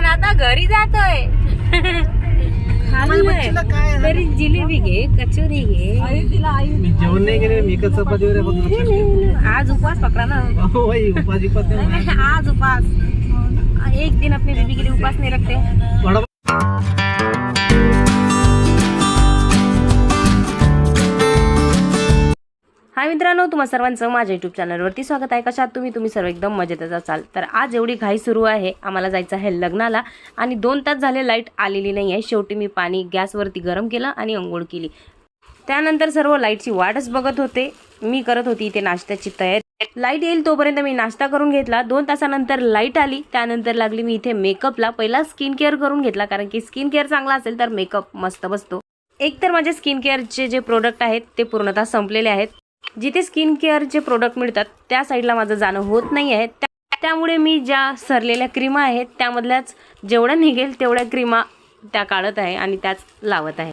आपण आता घरी जातोय. तरी जिलेबी घे कचोरी घे. मी जेवण नाही केले मी एकच चपाती वगैरे बघ लक्षात ठेव. आज उपवास पकडा ना. अहो बाई उपाधी पत्ते आज उपास एक दिन अपनी बीबी के लिए उपास नहीं रखते. हाय मित्रांनो तुम्हा सर्वांचं माझ्या यूट्यूब चॅनलवरती स्वागत आहे. कशात तुम्ही? तुम्ही सर्व एकदम मजेतच असाल. तर आज एवढी घाई सुरू आहे. आम्हाला जायचं आहे लग्नाला आणि दोन तास झाले लाइट आलेली नाही आहे शेवटी मी पाणी गॅसवरती गरम केलं आणि अंघोळ केली. त्यानंतर सर्व लाईटची वाटच बघत होते. मी करत होती इथे नाश्त्याची तयारी. लाइट येईल तोपर्यंत मी नाश्ता करून घेतला. दोन तासानंतर लाइट आली. त्यानंतर लागली मी इथे मेकअपला. पहिला स्किन केअर करून घेतला कारण की स्किन केअर चांगला असेल तर मेकअप मस्त बसतो. एक तर माझे स्किन केअरचे जे प्रोडक्ट आहेत ते पूर्णतः संपलेले आहेत. जिथे स्किन केअरचे प्रोडक्ट मिळतात त्या साईडला माझं जाणं होत नाही आहे त्या- त्यामुळे मी ज्या सरलेल्या क्रीमा आहेत त्यामधल्याच जेवढ्या निघेल तेवढ्या क्रीमा त्या काढत आहे आणि त्याच लावत आहे.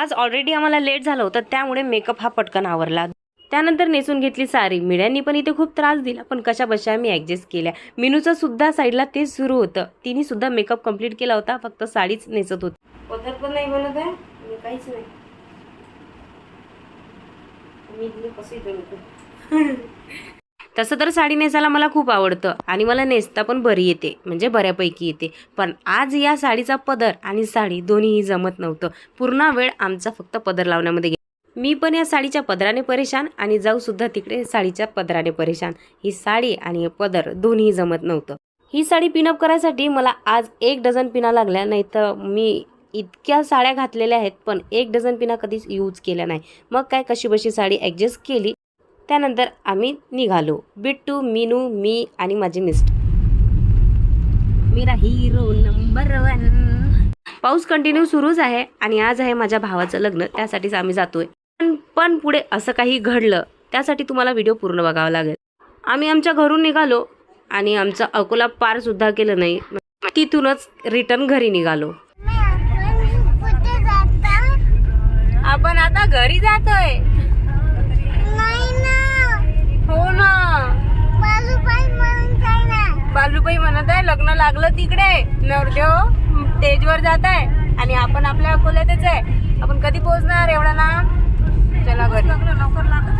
आज ऑलरेडी आम्हाला लेट झालं होतं त्यामुळे मेकअप हा पटकन आवरला. त्यानंतर नेसून घेतली सारी. मिळ्यांनी पण इथे खूप त्रास दिला पण कशा बशा मी ॲडजस्ट केल्या. मिनूचं सुद्धा साईडला तेच सुरू होतं. तिने सुद्धा मेकअप कंप्लीट केला होता फक्त साडीच नेसत होती. पदर पण नाही बोलत आहे? म्हणजे काहीच नाही. मी कसं तसं तर साडी नेसायला मला खूप आवडतं आणि मला नेसता पण बरी येते म्हणजे बऱ्यापैकी येते. पण आज या साडीचा पदर आणि साडी दोन्हीही जमत नव्हतं. पूर्ण वेळ आमचा फक्त पदर लावण्यामध्ये मी पण या साडीच्या पदराने परेशान आणि जाऊसुद्धा तिकडे साडीच्या पदराने परेशान. ही साडी आणि हे पदर दोन्ही जमत नव्हतं. ही साडी पिनअप करायसाठी मला आज एक डझन पिना लागल्या नाही तर मी इतक्या साड्या घातलेल्या आहेत पण एक डझन पिना कधीच यूज केल्या नाही. मग काय कशी बशी साडी ॲडजस्ट केली? त्यानंतर आम्ही निघालो. बिट्टू मीनू मी आणि माझे मिस्टर. मेरा हिरो नंबर वन पाऊस कंटिन्यू सुरूच आहे आणि आज आहे माझ्या भावाचं लग्न. त्यासाठीच आम्ही जातोय. पण पण पुढे असं काही घडलं त्यासाठी तुम्हाला व्हिडिओ पूर्ण बघावा लागेल. आम्ही आमच्या घरून निघालो आणि आमचं अकोला पार सुद्धा केलं नाही. तिथूनच रिटर्न घरी निघालो. आपण आता घरी जातोय. हो ना. बालूबाई म्हणत आहे लग्न लागलं तिकडे. नवरदेव स्टेजवर जात आहे. आणि आपण आपल्या अकोल्यातच आहे. आपण कधी पोहोचणार? एवढा ना चला घरी लवकर लागत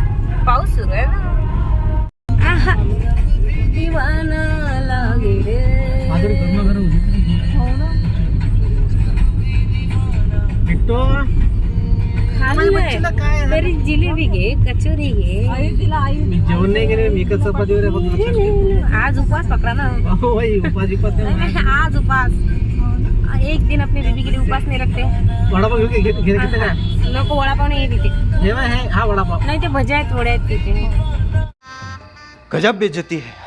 तरी जिलेबी घे कचोरी घे मी जेवण नाही केले मी एकच चपाती वगैरे बघ. आज उपवास पकडा ना उपाधी पत्ते आज उपास एक दिन अपनी बीबी के लिए उपास नहीं रखते वडापाव घेऊ घेते नको वडापाव नाही आहे तिथे हे हे हा वडापाव नाही ते भज्या आहेत थोड्या आहेत तिथे गजब बेइज्जती है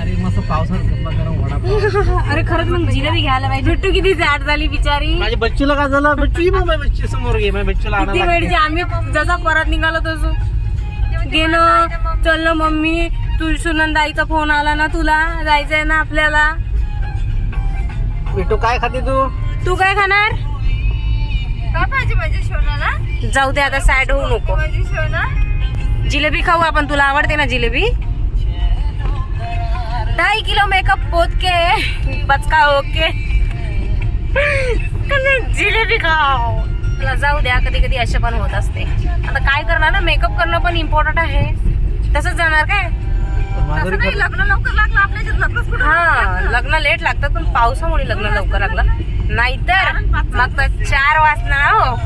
अरे मस्त पावसात गरम अरे खरंच मग जिलेबी घ्यायला पाहिजे. झुट्टू किती जाड झाली बिचारी. माझ्या बच्चूला काय झालं? बच्चू ये मग माझ्या बच्ची समोर घे. माझ्या बच्चूला किती आणायला वेळची लागते. आम्ही जसा परत निघालो तसो. गेलो चल मम्मी. तू सुनंदाईचा फोन आला ना तुला? जायचंय ना आपल्याला? बिट्टू काय खाते तू? तू काय खाणार? जाऊ दे आता सॅड होऊ नको. जिलेबी खाऊ आपण तुला आवडते ना जिलेबी? ढाई किलो मेकअप पोत के बचका ओके जिलेबी खाऊ तुला जाऊ द्या कधी कधी असे पण होत असते। आता काय करणार ना मेकअप करणं पण इम्पॉर्टंट आहे। तसंच जाणार काय? बी लग्न लवकर लागलं आपल्या हा लग्न लेट लागतात पण पावसामुळे लग्न लवकर लागलं। नाहीतर मग चार वाजणार हो।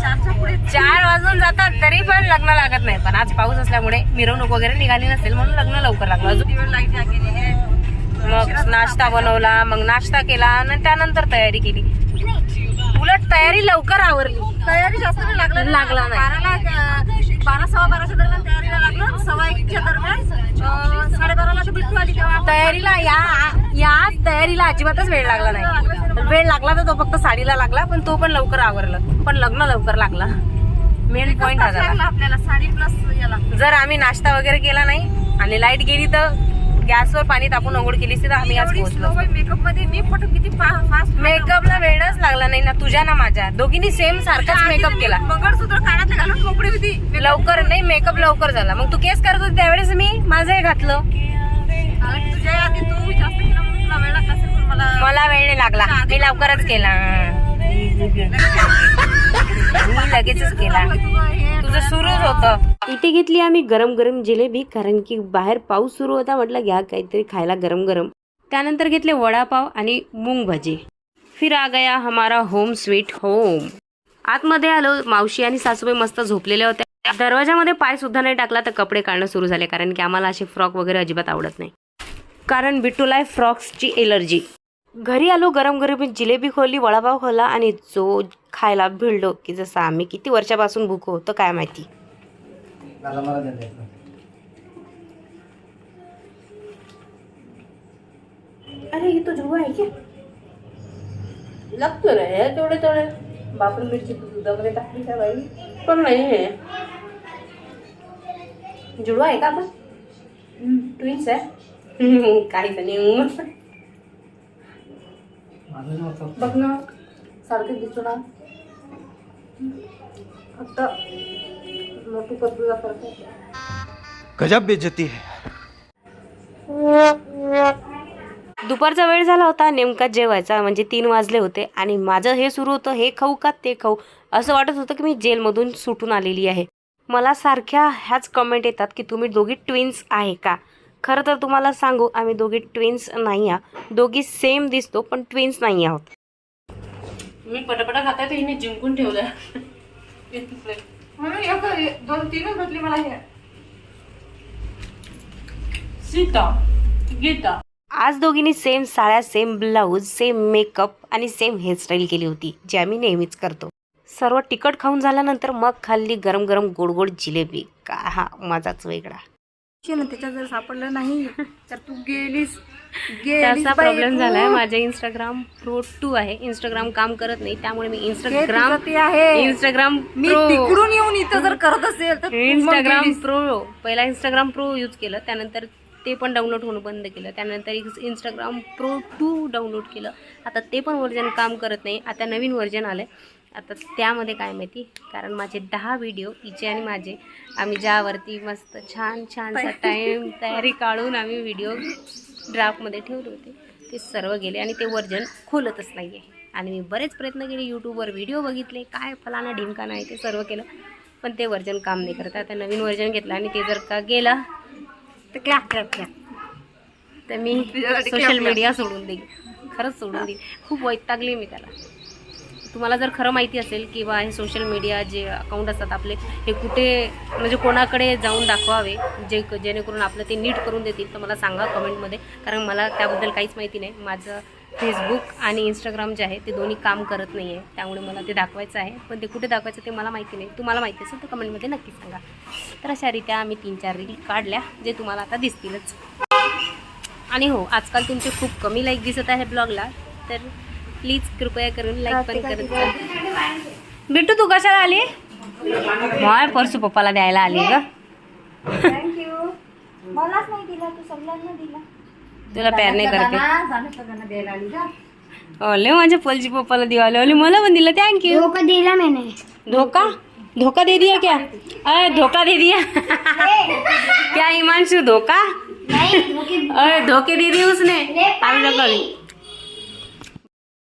चार वाजून जातात तरी पण लग्न लागत नाही. पण आज पाऊस असल्यामुळे मिरवणूक वगैरे निघाली नसेल म्हणून लग्न लवकर लागलं. अजून मग नाश्ता बनवला मग नाश्ता केला आणि त्यानंतर तयारी केली. उलट तयारी लवकर आवरली. तयारी जास्त लागलं लागला नाही. बारा सव्वा बाराच्या दरम्यान तयारीला लागलं. सव्वा एकच्या दरम्यान साडेबाराला तर बिट्टू आली तेव्हा. तयारीला या या तयारीला अजिबातच वेळ लागला नाही. वेळ लागला तर तो फक्त साडीला लागला पण तो पण लवकर आवरलं. पण लग्न लवकर लागला. मेन पॉइंट आपल्याला साडी प्लस जर आम्ही नाश्ता वगैरे केला नाही आणि लाइट गेली तर? गॅसवर पाणी तापून अंघोळ केली तर आम्ही आज पोहोचलो. मेकअपमध्ये. मी फोटो किती फास्ट मेकअपला वेळच लागला नाही ना तुझ्या ना माझ्या. दोघींनी सेम सारखाच मेकअप केला. मंगळसूत्र कानातलं घालून मोकळी होती. लवकर नाही मेकअप लवकर झाला. मग तू केस करत होती त्यावेळेस मी माझं हे घातलं तुझ्या आधी तू जास्त मला वेळ नाही लागला. मी लवकरच केला. मी लगेचच केला. तुझं सुरूच होतं. इथे घेतली आम्ही गरम गरम जिलेबी कारण की बाहेर पाऊस सुरू होता म्हटलं घ्या काहीतरी खायला गरम गरम त्यानंतर घेतले वडापाव आणि मूंग भजी फिर आ गया हमारा होम स्वीट होम आतमध्ये आलो मावशी आणि सासूबाई मस्त झोपलेल्या होत्या. दरवाजामध्ये पाय सुद्धा नाही टाकला तर कपडे काढणं सुरू झाले कारण की आम्हाला असे फ्रॉक वगैरे अजिबात आवडत नाही. कारण बिट्टूला फ्रॉक्सची एलर्जी. घरी आलो गरम गरम जिलेबी खोलली वडापाव खोला आणि जो खायला भिडलो की जसं आम्ही किती वर्षापासून भूक होतं काय माहिती. मला मला देते अरे ये तो जुआ है क्या? लग तो रहे हैं थोड़े थोड़े बापर मिरची तो दुधामध्ये टाकली का बाई? पण नाही आहे जुडवा आहे का आपण? ट्विन्स आहे? काही तर नाही बघ ना सारखे दिसतो ना. फक्त मोठी आहे गजब बेइज्जती है। दुपारचा वेळ झाला होता नेमका जेवायचा म्हणजे तीन वाजले होते आणि माझं हे सुरू होतं हे खाऊ का ते खाऊ असं वाटत होतं की मी जेलमधून सुटून आलेली आहे. मला सारख्या ह्याच कमेंट येतात की तुम्ही दोघी ट्विन्स आहे का? खरं तर तुम्हाला सांगू आम्ही दोघी ट्विन्स नाही आहोत. दोघी सेम दिसतो पण ट्विन्स नाही आहोत. मी पटापटा खाताय तर हिने जिंकून ठेवलं म्हणून एक- दोन तीनच भेटली मला हे. सीता गीता. आज दोघींनी सेम साड्या सेम ब्लाऊज सेम मेकअप आणि सेम हेअरस्टाईल केली होती जी आम्ही नेहमीच करतो. सर्व तिखट खाऊन झाल्यानंतर मग खाल्ली गरम गरम गोड गोड जिलेबी. का हा मजाच वेगळा. ना त्याच्यात जर सापडलं नाही तर तू गेलीस गेलीस त्याचा प्रॉब्लेम. झालाय. माझ्या इंस्टाग्राम प्रो टू आहे. इंस्टाग्राम काम करत नाही त्यामुळे मी इंस्टाग्राम आहे. इंस्टाग्राम मी तिकडून येऊन इथं जर करत असेल तर इंस्टाग्राम. प्रो पहिला इंस्टाग्राम प्रो यूज केलं त्यानंतर ते पण डाउनलोड होणं बंद केलं त्यानंतर इंस्टाग्राम प्रो टू डाउनलोड केलं. आता ते पण व्हर्जन काम करत नाही. आता नवीन व्हर्जन आलं आता त्यामध्ये काय माहिती? कारण माझे दहा व्हिडिओ तिचे आणि माझे आम्ही ज्यावरती मस्त छान छानसा टाईम तयारी काढून आम्ही व्हिडिओ ड्राफ्टमध्ये ठेवले होते. ते सर्व गेले आणि ते व्हर्जन खोलतच नाही आहे आणि मी बरेच प्रयत्न केले यूट्यूबवर व्हिडिओ बघितले काय फलाना ढिमका नाही ते सर्व केलं. पण ते व्हर्जन काम नाही करत. आता नवीन व्हर्जन घेतलं आणि ते जर का गेलं तर क्लॅप क्लॅप क्लॅप तर मी सोशल मीडिया सोडून देईन. खरंच सोडून देईन. खूप वैतागली मी त्याला. तुम्हाला जर खरं माहिती असेल किंवा हे सोशल मीडिया जे अकाउंट असतात आपले हे कुठे म्हणजे कोणाकडे जाऊन दाखवावे जे जेणेकरून आपलं ते नीट करून देतील तर मला सांगा कमेंटमध्ये कारण मला त्याबद्दल काहीच माहिती नाही. माझं फेसबुक आणि इंस्टाग्राम जे आहे ते दोन्ही काम करत नाही आहे त्यामुळे मला ते दाखवायचं आहे. पण ते कुठे दाखवायचं ते मला माहिती नाही. तुम्हाला माहिती असेल तर कमेंटमध्ये नक्की सांगा. तर अशा रीत्या आम्ही तीन चार रील काढल्या जे तुम्हाला आता दिसतीलच. आणि हो आजकाल तुमचे खूप कमी लाईक दिसत आहे ब्लॉगला तर प्लीज कृपया करून लाईक पण करत जा. बिट्टू तू कशाला आली? माय परसू पप्पाला द्यायला आली ग. थँक्यू मलाच नाही दिला तू सगळ्यांना दिला. तुला प्यार नाही करते ओले माझ्या पलची पप्पाला दिवाले ओले मला पण दिलं. थँक्यू धोका दिला मैंने. धोखा धोखा दे दिया क्या? अरे धोखा दे दिया. क्या हिमांशु धोखा अरे धोखे दे दिए उसने. हम लोग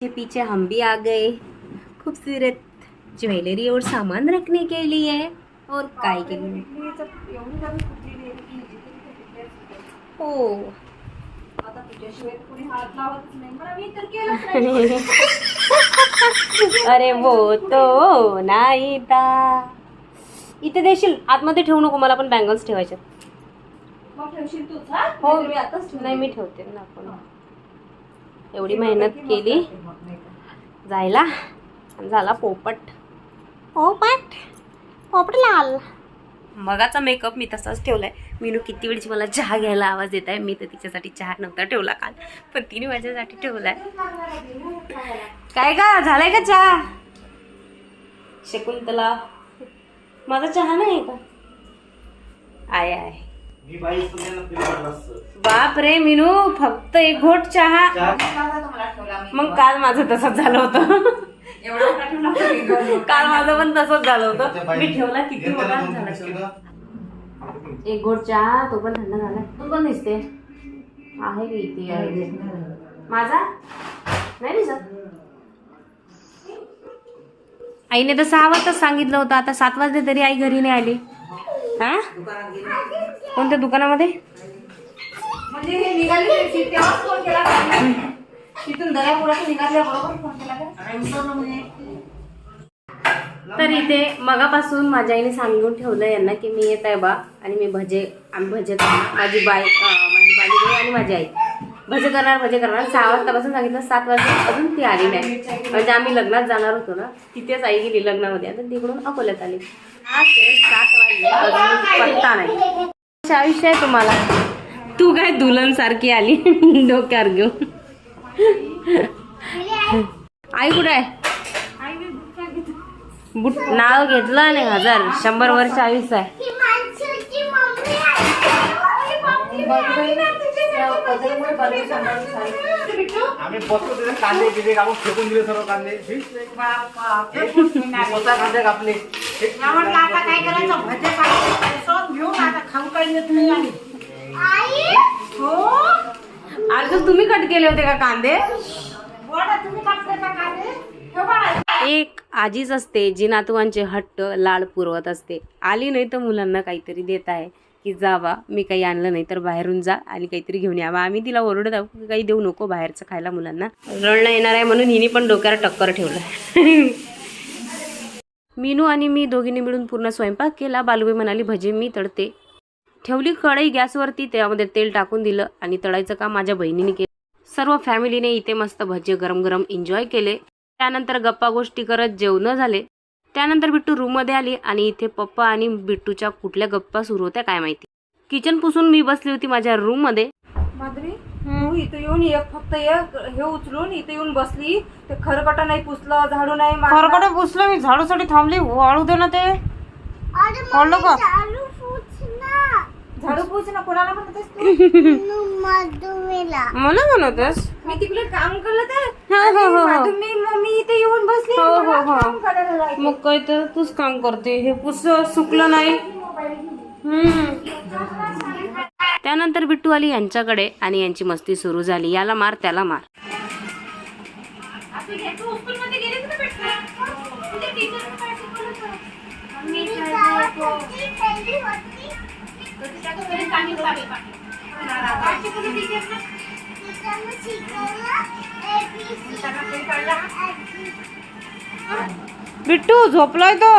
को पीछे हम भी आ गए। खूबसूरत ज्वेलरी और सामान रखने के लिए और काय के लिए? हो अरे वो तो नाही इथे देशील? आतमध्ये ठेवू नको मला पण बँगल्स ठेवायचे हा. नाही मी ठेवते. ना आपण. एवढी मेहनत केली. जायला. आणि झाला पोपट. पोपट? पोपट लाल. मगाचा मेकअप मी तसाच ठेवलाय. मीनू किती वेळची मला चहा घ्यायला आवाज देत आहे मी तर तिच्यासाठी चहा नव्हता ठेवला काल. पण तिने माझ्यासाठी ठेवलाय. काय का झालाय का चहा? शकुंतला. माझा चहा नाही आहे का? आहे आहे मी बाई सुनेला फिरवलं असतं. बाप रे मिनू फक्त एक घोट चहा. मग काल माझं तसंच झालं होतं. काल माझं पण तसंच झालं होतं. मी ठेवला किती घेतलं मोठा दोन झाला बिस्किटं. एक घोट चहा तो पण थंड झाला. तू पण दिसते आहे की इथे? आहे माझा? नाही दिसत. आईने तर सहा वाजताच सांगितलं होतं आता सात वाजले तरी आई घरी नाही आली. हा? कोणत्या दुकानामध्ये? म्हणजे हे निघाले ते तेव्हाच फोन केला का? तिथून दर्यापुरातून निघाल्याबरोबर फोन केला का? तर इथे मगापासून माझ्या आईने सांगून ठेवलं यांना की मी येत आहे बा आणि मी भजे आम्ही भजे करणार. माझी बाई अं, माझी बाई आणि माझी आई. भजे करणार भजे करणार. सहा वाजतापासून सांगितलं सात वाजता अजून ती आली नाही. म्हणजे आम्ही लग्नात जाणार होतो ना तिथेच आई गेली लग्नामध्ये. आता तिकडून अकोल्यात आली. सात वाजले. अजून पत्ता नाही. आयुष्य आहे तुम्हाला. तू काय दुल्हन सारखी आली. डोक्यावर घेऊन. आई कुठे आहे? बुट नाव घेतलं आणि हजार. शंभर वर्ष आयुष्य आहे. आम्ही बसलो तिथे कांदे बिदे कापून फेकून दिले सर्व कांदे? मी स्वतः कांदे कापले? काय करायचं? भजे पाहिजे. घेऊन आता खाऊ काही येत नाही आणि. हो? तुम्ही कट केले होते का कांदे? बोला तुम्ही कापले का कांदे? हे बघा. एक आजीच असते जी नातवांचे हट्ट लाड पुरवत असते. आली नाही तर मुलांना काहीतरी देत आहे. की जावा मी काही आणलं नाही तर बाहेरून जा आणि काहीतरी घेऊन यावा. आम्ही तिला ओरडत आहोत की काही देऊ नको बाहेरचं खायला मुलांना. रडणं येणार आहे म्हणून हिने पण डोक्यावर टक्कर ठेवलं मीनू आणि मी दोघींनी मिळून पूर्ण स्वयंपाक केला. बालुबाई म्हणाली भजी मी तळते. ठेवली कढई गॅसवरती त्यामध्ये तेल टाकून दिलं आणि तळायचं काम माझ्या बहिणीने केलं. सर्व फॅमिलीने इथे मस्त भजे गरम गरम एन्जॉय केले. त्यानंतर गप्पा गोष्टी करत जेवणं झाले. त्यानंतर बिट्टू रूममध्ये आली आणि इथे पप्पा आणि बिट्टूच्या कुठल्या गप्पा सुरू होत्या काय माहिती. किचन पुसून मी बसली होती माझ्या रूममध्ये. माधुरी तू इथं येऊन एक फक्त एक हे उचलून इथे येऊन बसली. ते खरकट नाही पुसलं झाडू नाही मारलं. खरकडे पुसलं मी झाडूसाठी थांबली. वाळू दे ना ते. कळलं का? झाडू पुस ना. कोणाला म्हणतेस तू? मला म्हणतस? मी तिकडे काम करत आहे. हो, हो, हो, हो. आणि तुम्ही मम्मी इथे येऊन बसली हो, हो, मला हो. काम करायला लावली. मग काय तर तूच काम करते. हे पुस सुकलं नाही. हम्म. त्यानंतर बिट्टू आली यांच्याकडे आणि यांची मस्ती सुरू झाली. याला मार त्याला मार. बिट्टू झोपलाय तो.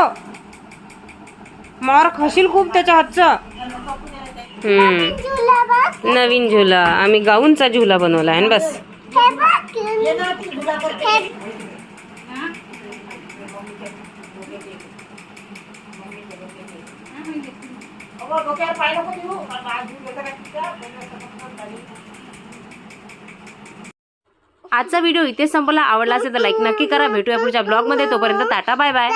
मार खाशील खूप त्याच्या हातचा. हम्म. नवीन झुला. आम्ही गाऊनचा झुला बनवला आहे ना बस डोक्यावर पाय नको देऊ बाजू आजचा व्हिडिओ इथे संपला. आवडला असेल तर लाईक नक्की करा. भेटूया पुढच्या ब्लॉगमध्ये तोपर्यंत टाटा बाय बाय